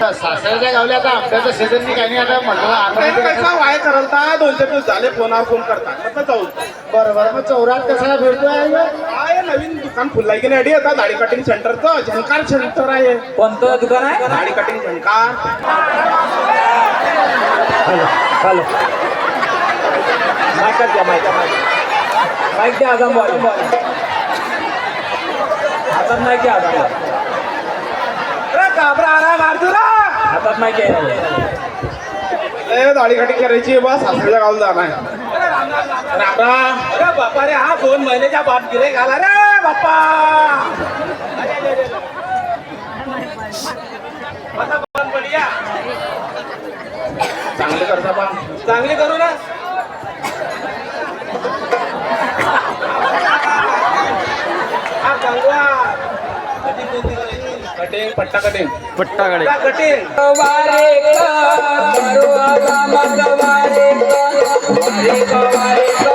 सासऱ्याच्या गावल्या आता? आंब्याचं सीझन काही नाही. आता म्हटलं आता कैसा वाय करलता दोन चार दिवस झाले फोनावर फोन करता कसं जाऊ. बरं बरं. मग चौरात कशाला फिरतोय काय नवीन दुकान फुललाय की नाही? आता दाढी कटिंग सेंटरचं झंकार सेंटर आहे. कोणतं दुकान आहे? दाढी कटिंग झंकार. Hello hello. माईकात द्या माईक. माईक द्या आजाम वाले हातात माईक द्या आजाम अरे घाबरा आरा मारतो हातात आहे ए दाढी कटिंग करायची बस सासऱ्याच्या गावाला जाणार. राम राम अरे बापा रे हा दोन महिन्याच्या बाप गिरे घाला रे बाप्पा. चांगले करता बा. चांगली करू ना हा, चांगला. कटिंग कोणती करायची? कटिंग पट्टा कटिंग पट्टा वारे वारे वारे वारे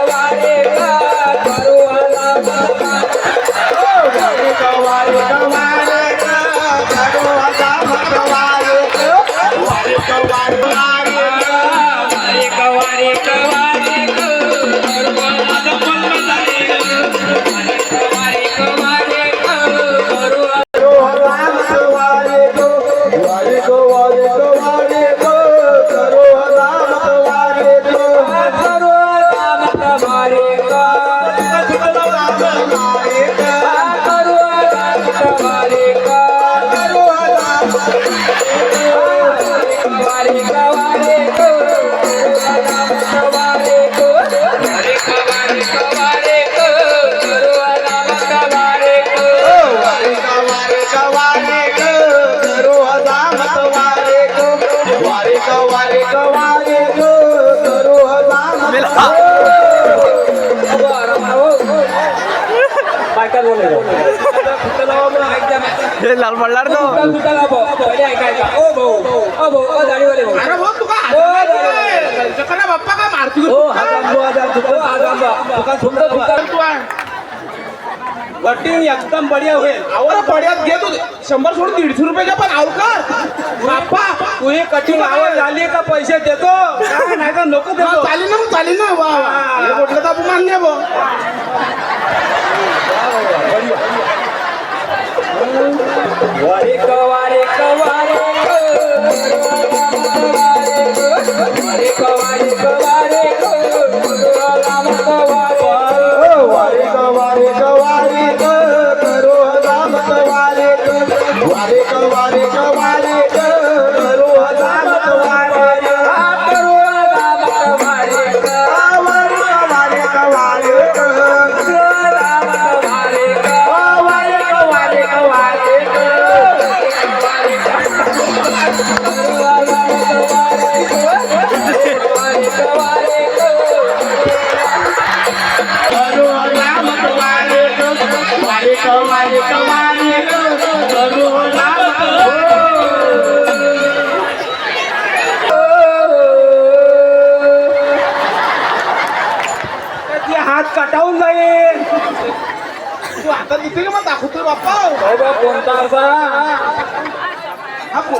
पहिले ऐकायचा ओ भाऊ ओ भाऊ ओ दाढीवाले भाऊ. अरे भाऊ तुका ओ, दाढीवाले. बाप्पा का मारती ओ हाजांबा हाजांबा ओ हाजांबा दुकान सुंदर दुकान तू आहे. कटिंग एकदम बढिया होईल. आवड पड्यात घे तू शंभर सोडून दीडशे रुपयाच्या पण आव कर. बाप्पा तू ही कटिंग आवड झाली का पैसे देतो? नाही तर नको हा, देतो चालेल ना चालेल ना वा वा हे म्हटलं तर मान्य आहे बुवा. वारे कवारे कवारे.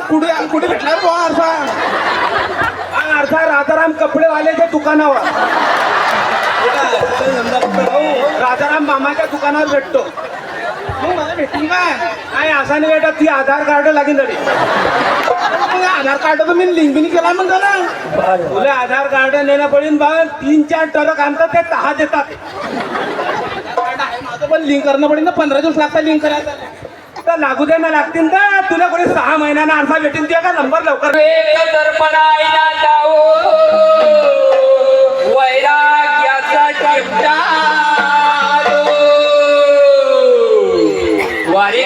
कुठे कुठे भेटला तो बुवा आरसा? हा राजाराम कपडेवाल्याच्या दुकानावर. राजाराम मामाच्या दुकानावर भेटतो. मग मला काय नाही असा नाही भेटत ती आधार कार्ड लागेल तरी. आधार कार्ड तर मी लिंक बिनी केला म्हणतो ना. तुला आधार कार्ड नेणं पडेल बा तीन चार टरक आणतात ते दहा देतात. माझं पण लिंक करणं पडेल ना पंधरा दिवस लागतात लिंक करायला. तर लागू दे ना लागतील का तुला कोणी सहा महिन्यानं आणसा भेटेल तुझ्या का नंबर लवकर? वैराग्याचा वारे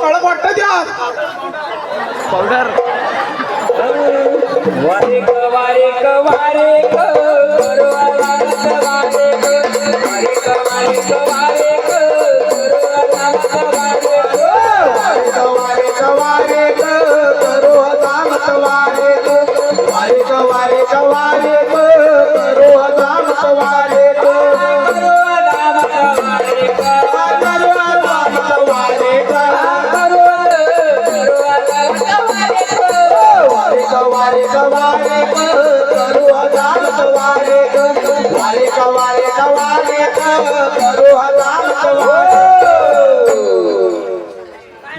कळक वाटत त्या पावडर. ते वारेक वारेक वारेक वारेक वारेक वारेक वारेक हो!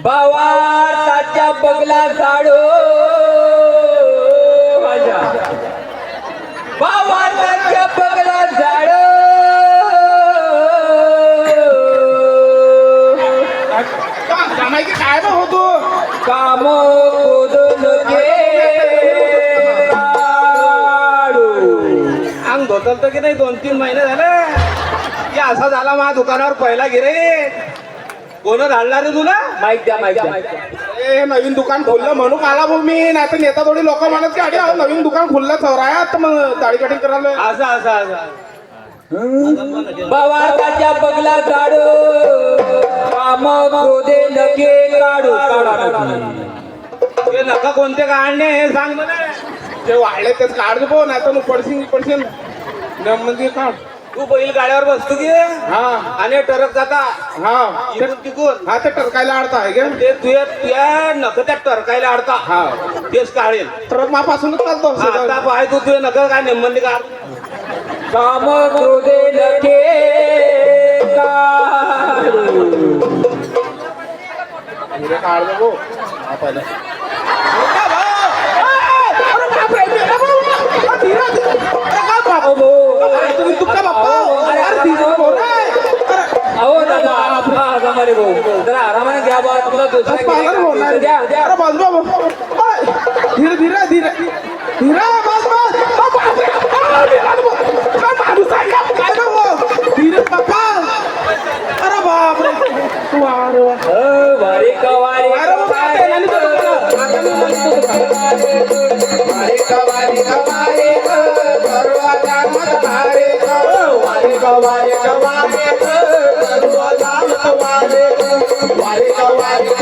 बावार ताच्या बगला झाडो. माझ्या बावार ताच्या बगला झाड. काय की काय होतो काम कोदन काढू अंग धोतल तर की नाही? दोन तीन महिने झाले. की असा झाला माझ्या दुकानावर पहिला गिरे कोण धाडला रे तुला? माहीत द्या माहीत द्या. माहीत द्या ए नवीन दुकान खोललं म्हणून आला भाऊ मी नाही तर नेता थोडी लोक म्हणत की अरे अहो, नवीन दुकान खोललं चौरायात मग दाढी कटिंग करायला. असं असं असं. बावारकाच्या बगला झाड काम काढू. काढा हे नका कोणते काढणे हे सांग मला. ते वाढले तेच काढ पो नाही तर पडशील पडशील. म्हणजे काढ. तू बैल गाड्यावर बसतो की हा आणि टरक जाता हा इकडून तिकून हा ते टरकायला अडता आहे का ते तुया तुया नख त्या टरकायला अडता हा तेच काढेल ट्रक मापासूनच चालतो आता पाय तू तुझे नका काय नेमबंदी काढ काम क्रोधे नके काढू पुरे काढ दे भाऊ हा पहिला तुम्ही तुमचा बाप्पा अरे धीरे बोल अहो दादा हा जमाने भाऊ जरा आरामाने घ्या बा तुला दुसरा पागल बोलणार गिऱ्हाईक द्या द्या अरे बस बाबा धीरे धीरे धीरे धीरे बस वारे वारे वारे वारे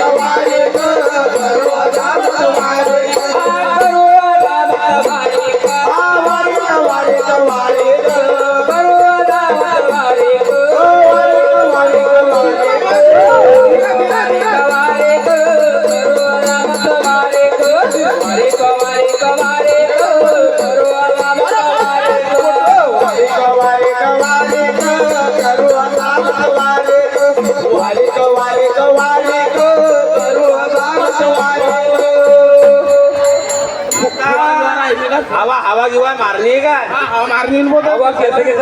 हवा गिवा मारली काय? हा, हा, मारणी बोलतो.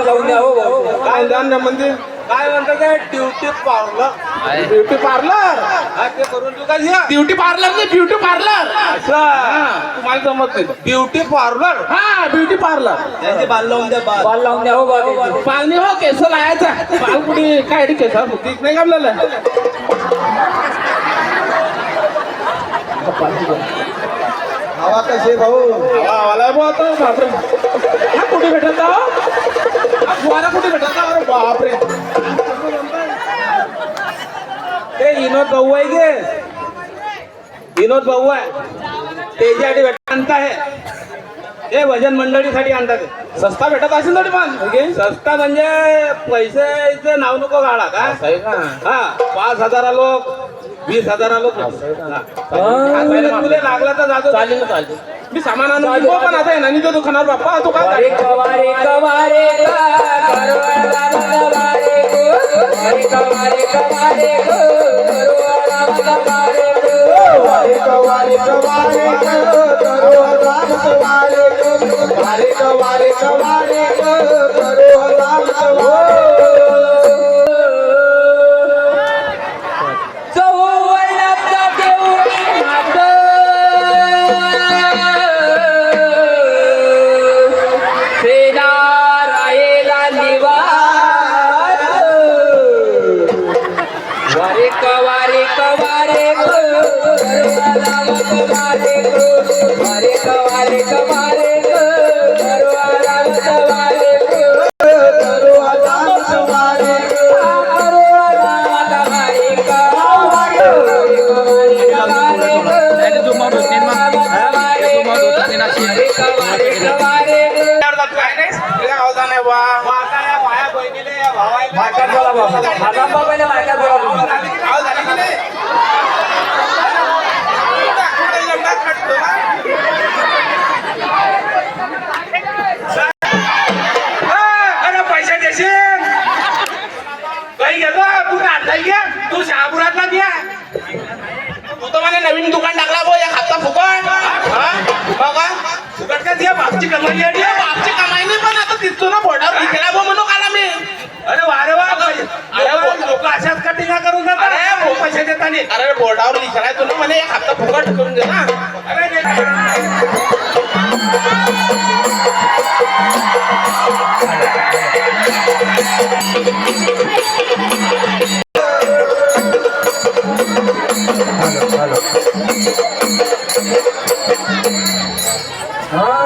लावून द्या हो भाऊ. काय जाण ना म्हणजे? काय म्हणतात ते? ड्युटी पावलं ब्युटी पार्लर हा ते करून तू काय ब्युटी पार्लर नाही ब्युटी पार्लर असं तुम्हाला जमत नाही. ब्युटी पार्लर हा ब्युटी पार्लर त्यांचे बाल लावून द्या बाल. बॉल लावून द्या हो बाबा पालनी हो केस लायाचा पाल कुठे काय केस? तीच नाही कापलेलं हवा कशी भाऊ? आवाला आता. बापरे हा कुठे भेटत हा फुवारा कुठे भेटत अरे बापरे. ते विनोद भाऊ आहे गे विनोद भाऊ आहे. त्याच्यासाठी भेट आणता आहे ते भजन मंडळीसाठी आणतात. सस्ता भेटत असेल तरी पण सस्ता म्हणजे पैशाचं नाव नको काढा का? हा पाच हजारा लोक वीस हजार आलो तुला लागला तर जातो चालेल चालेल मी सामान आणून पण आता येणार तो दुकानावर बाप्पा तू काय कवारे आणि अरे बोर्डावर लिहिला तुला म्हणे हात फुकट करून दे ना हा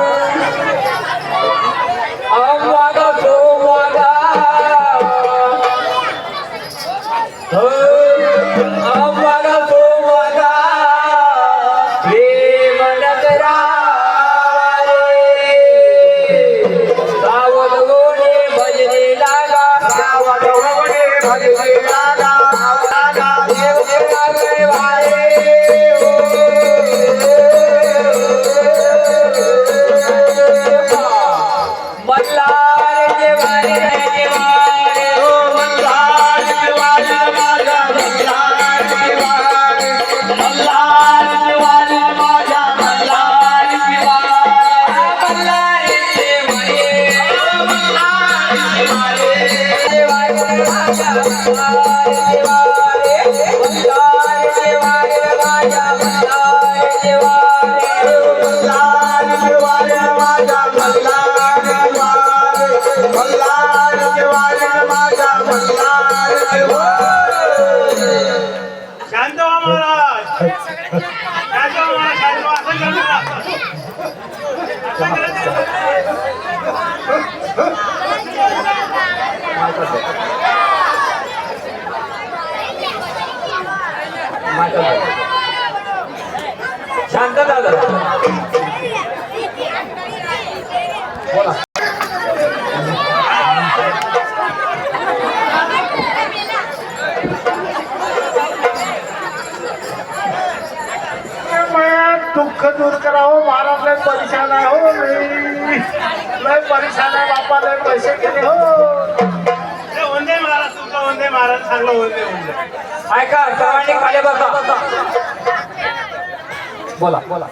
दुःख दूर करा हो महाराज लय परेशान आहे. हो लय परेशान आहे बापा लय पैसे केले हो. वंदे महाराज तुमचा वंदे महाराज चांगलं वंदे वंदे. ऐका सर्वांनी खाली बघा बोला बोला.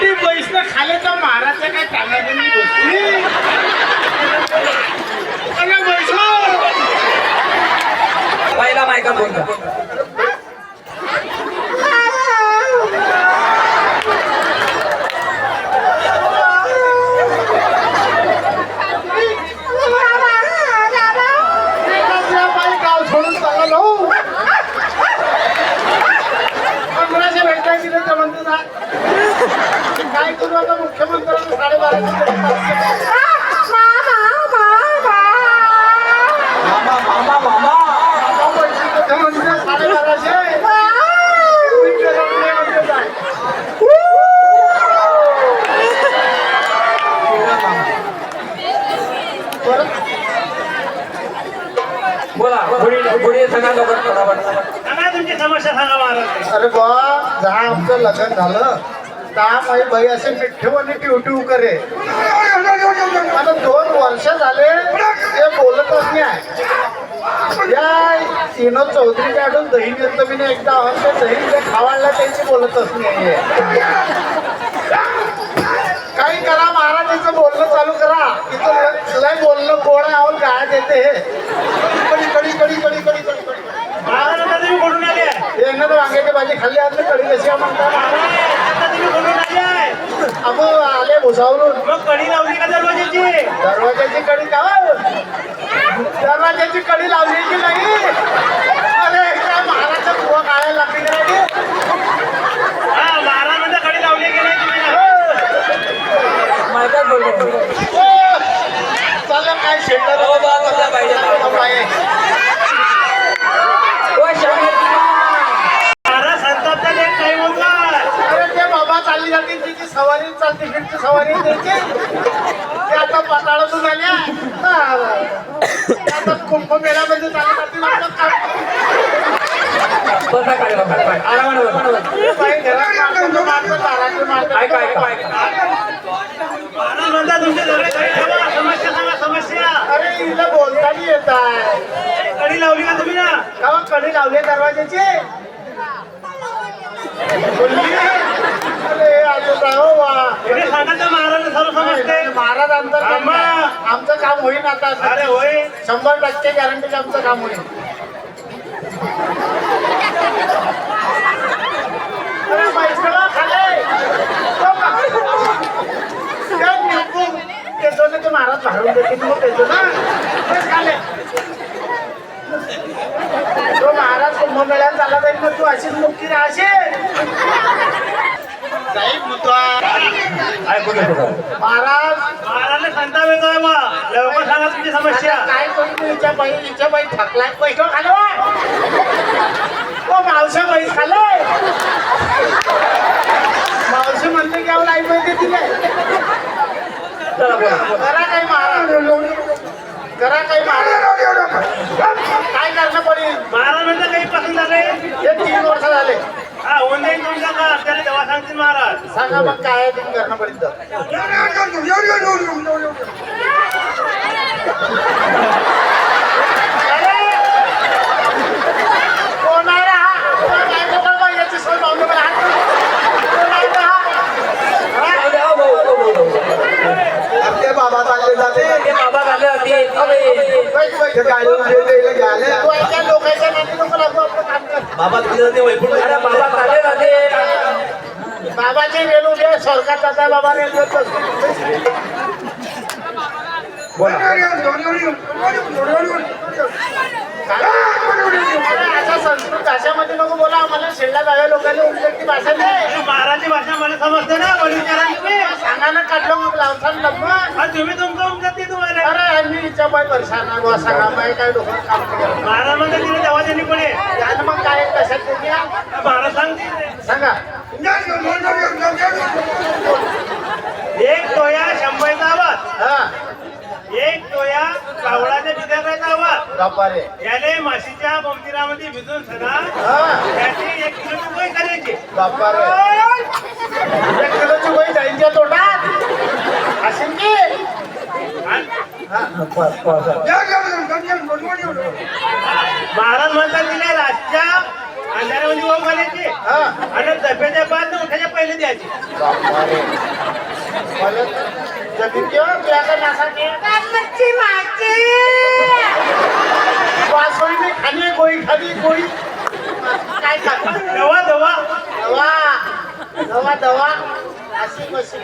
ती बैसणं खाले तर महाराज काय चांगला पहिला मायका बोलतो माझी बाई असे मिठ्ठेवाने टिव करे. आता दोन वर्ष झाले ते बोलतच नाही या विनोद चौधरी काढून दही नेतो मी एकदा आहोत ते दही जे खावायला त्यांची बोलतच नाही काही करा महाराजांचं बोलणं चालू करा. तिथं लय- बोलणं गोड आहे आहोत काय देते. हे कडी कडी कडी कडी कडी कडी कडी महाराज तुम्ही कुठून आले वांग्याची भाजी खाल्ली आज कडी कशी म्हणता आता कुठून आले भुसावरून. मग कडी लावली का दरवाजाची दरवाजाची कडी का? दरवाजाची कडी लावलेली नाही. अरे काय महाराजचा कुवा काढायला लागली नाही? हा महाराज म्हणजे कडी लावली की नाही तुम्ही? चाललं काय शेंडा हो, बा, बसा पाहिजे. महाराज संतापचा लेख काही बोलला अरे ते बाबा चालली जाते तिची सवारी चालते फिरती सवारी त्याची ते आता पाताळातून आल्या हा. ते आता कुंभमेळ्यामध्ये चालत जातील आपलं काम. बसा खाली, बसा खाली. आरामाने बसा. बाई घरात माणसं तर माणसं, दारातली माणसं. ऐका, ऐका, ऐका. घरी ठेवा समस्या अरे हिला बोलताना येत आहे कडी लावली का तुम्ही ना कडी लावले दरवाजाची बोलली? अरे आजोबा हो वा तुम्ही सांगा तर महाराज सर्व समजते महाराज आमचं काम आमचं काम होईल आता. अरे होय शंभर टक्के गॅरंटी आमचं काम होईल अरे पैशाला खाले तो का? त्या निंबू त्याच्याने ते महाराज भारून देतील मग त्याचं ना तेच खाले तो महाराज कुंभमेळ्यात झाला तरी मग तू अशीच मुक्ती राहशील नाही मुद्दा महाराज महाराजने संताप येतोय मग लवकर सांगा तुमची समस्या काय करू तू हिच्या बाई हिच्या बाई थकलाय पैसे खालो ओ मावशा बाई खालो मावशी म्हणते की आवला आई माहिती तिला करा काही महाराज करा काही महाराज काय करणं पडेल? महाराज म्हणता काही पसंत झाले. हे तीन वर्ष झाले. हा होऊन जाईल तुमचा का? आपल्याला तेव्हा सांगतील महाराज. सांगा मग काय तुम्ही करणं पडेल तर कोण आहे रे हा? कोण आहे तो बाबा? याची सोय पाहून मला हात कोण आहे रे हा? हा? जाऊ द्या, हो, भाऊ, हो, भाऊ, भाऊ. ते बाबा चालले जाते ते बाबा झाले होते. अबे. तू ऐका लोकांच्या नादी नको लागू आपलं काम कर बाबा अरे बाबा झाले होते. बाबाची वेळ उद्या स्वर्गात जाता बाबा रेल्वेत अशा संस्कृत भाषेमध्ये नको बोला आम्हाला शेळला जाव्या लोकांना उलटी भाषा नाही महाराजची भाषा मला समजते ना वडील तुम्ही. सांगायला काढलं मग लावसान लग्न तुम्ही तुमचं उमजत नाही तुम्हाला. अरे मी हिच्या बाय आहे बुवा सांगा बाई काय डोकं काम करत. महाराज म्हणता तिने तेव्हा त्यांनी पुढे. आणि मग काय कशात तुम्ही? महाराज सांगते सांगा. एक टोया शंभरचा आवाज. हा. टोया कावळाच्या बिदाकाचा आवाज. बापारे याने माशीच्या मंदिरामध्ये भिजून हा. त्याची एक किलो रुपये करायचे. बापारे एक किलोची वही जाईच्या तोंडात. असेल की? हा. महाराज म्हणतात तिला रातच्या अंधारामध्ये ओम घालायची हा. आणि दफ्याच्या बाद उठायच्या पहिले द्यायची. बापारे मला जमीन किंवा तुझ्याकडे नासाकी वासोळी मी खाली गोळी खाली गोळी. काय खात दवा दवा. दवा. दवा दवा. अशी कशी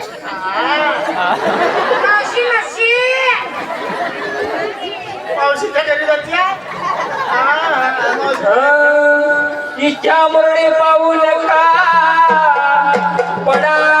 मावशीच्या घरी जाते इच्छा मरणे पाहू नका. पडाल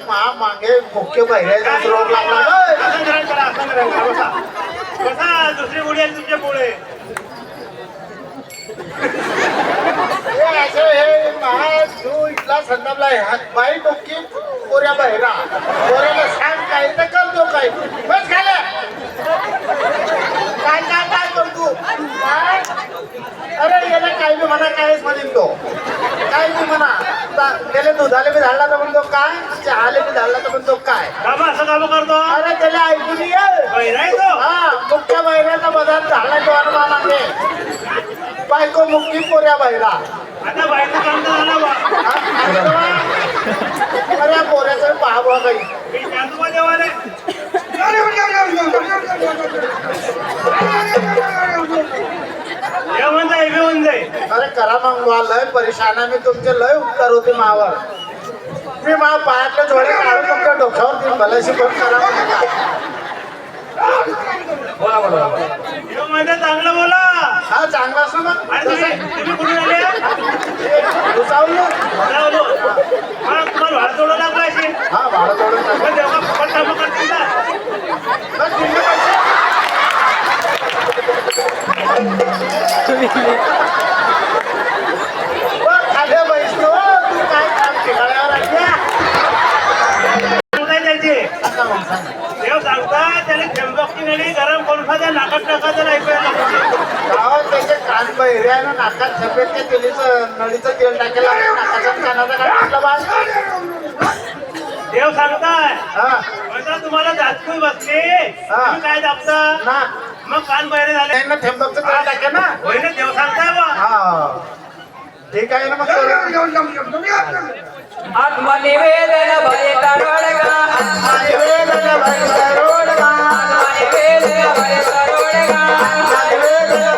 रे, काय मा मागे मुख्य बहिऱ्याचा रोग लागला. बसा दुसरी मुली आहे तुमच्यापुढे हे असं हे मा तू इथला. हा बाई डोकी पोऱ्या बहिरा. पोऱ्याला सांग काय तर करतो काय. बस खाले काय काय काय करतो? अरे याला काय बी म्हणा कायच म्हणेन तो. काय बी म्हणा. ता- त्याला दुधाले बी धाडला तर म्हणतो काय? चहाले बी धाडला तर म्हणतो काय? बाबा असं काम करतो? अरे त्याला ऐकून ये बहिरा आहे तो. हा मुख्य पदार्थ झाला तो अनुभव मागे बायको मुक्की पोऱ्या बहिरा. आता झालं बा. हा? अरे पोऱ्याचं पहा काही. मी हे म्हणता हे बी अरे करा मग बुवा लय परेशान आहे. मी तुमचे लय उपकार होते मावर मी मा पायातले जोडे काढून तुमच्या डोक्यावर देईन भल्याशी पण करा म्हणता. हे म्हणता चांगलं बोला. हा चांगला असं मग आणि तुम्ही तुम्ही कुठून आले? तुम्हाला भाडं तोडं लागलं असेल हा भाडं थोडं टाका. पण तेव्हा फुकट कामं करतील ना बस दिले पैसे. बघ, खाली बैसलो, तू काय काम ठिकाण्यावर आहे? सांगताय त्याचे. सांगा. देव सांगता त्याने थेंबकची नळी गरम करून खात्या नाकात नाही पाहिजे गावात आहे ना नाकात सफेद त्या तेलीचं नळीचं तेल टाकेला नाकाचा कानाचा काय म्हटलं बा देव सांगताय. हा. म्हणता तुम्हाला जास्तून बसले. तुम्ही काय दाबता? ना. मग कान बाहेर झाले. त्यांना थेंबकचं तेल टाके ना. होय ना देव सांगताय बा. हा. ठीक आहे ना मग करोडगा आत्मनिवेदन भय करोडगा. आत्मनिवेदन भय करोडगा. आत्मनिवेदन भय करोडगा. चला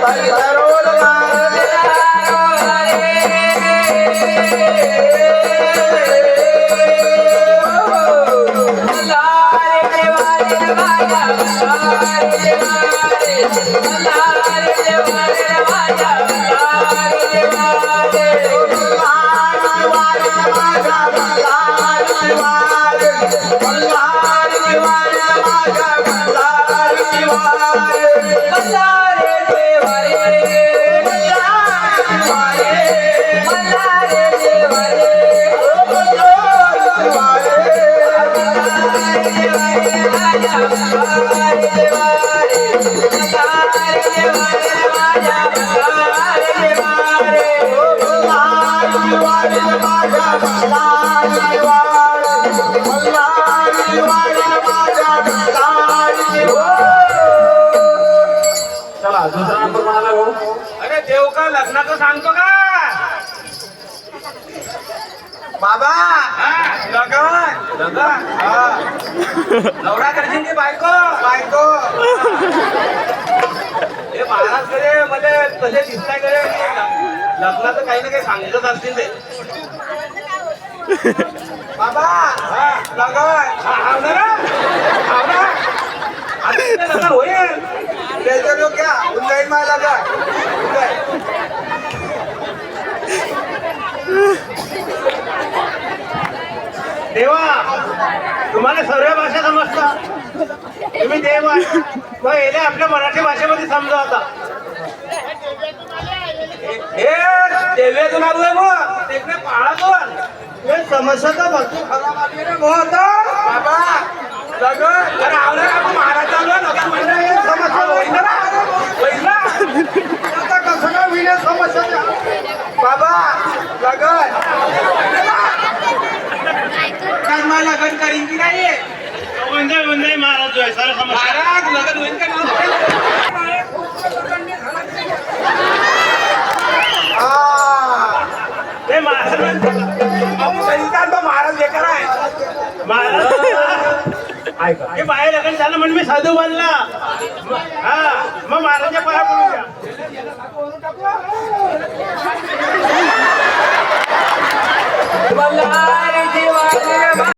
अरे देव का लग्नाचं सांगतो का? बाबा लग्न. लग्न. नवरा करशील की बायको? बायको. हे महाराजकडे मध्ये तसे दिसताय लग्नाचं काही ना काही सांगतच असतील ते. देवा तुम्हाला सर्व भाषा समजतात तुम्ही देव मग येणे आपल्या मराठी भाषेमध्ये समजा आता. हे देव्यातून आलोय मग तिकडे पाळा हे समस्या तर भरपूर खराब आली रे भाऊ आता. बाबा लग्न अरे आपण महाराज लग्न म्हणलं हे समस्या होईल ना होईल ना आता कसं काय विनय समस्या. बाबा लगन काय मला लगन करीन की नाही? वंदे वंदे महाराज आहे सर महाराज नगर होईल का नाही? हा. महाराज संतांबा महाराज बेकार आहे. महाराज. हे बाहेर लग्न झालं म्हणून मी साधू बनला. हा मग महाराजच्या पाया पडू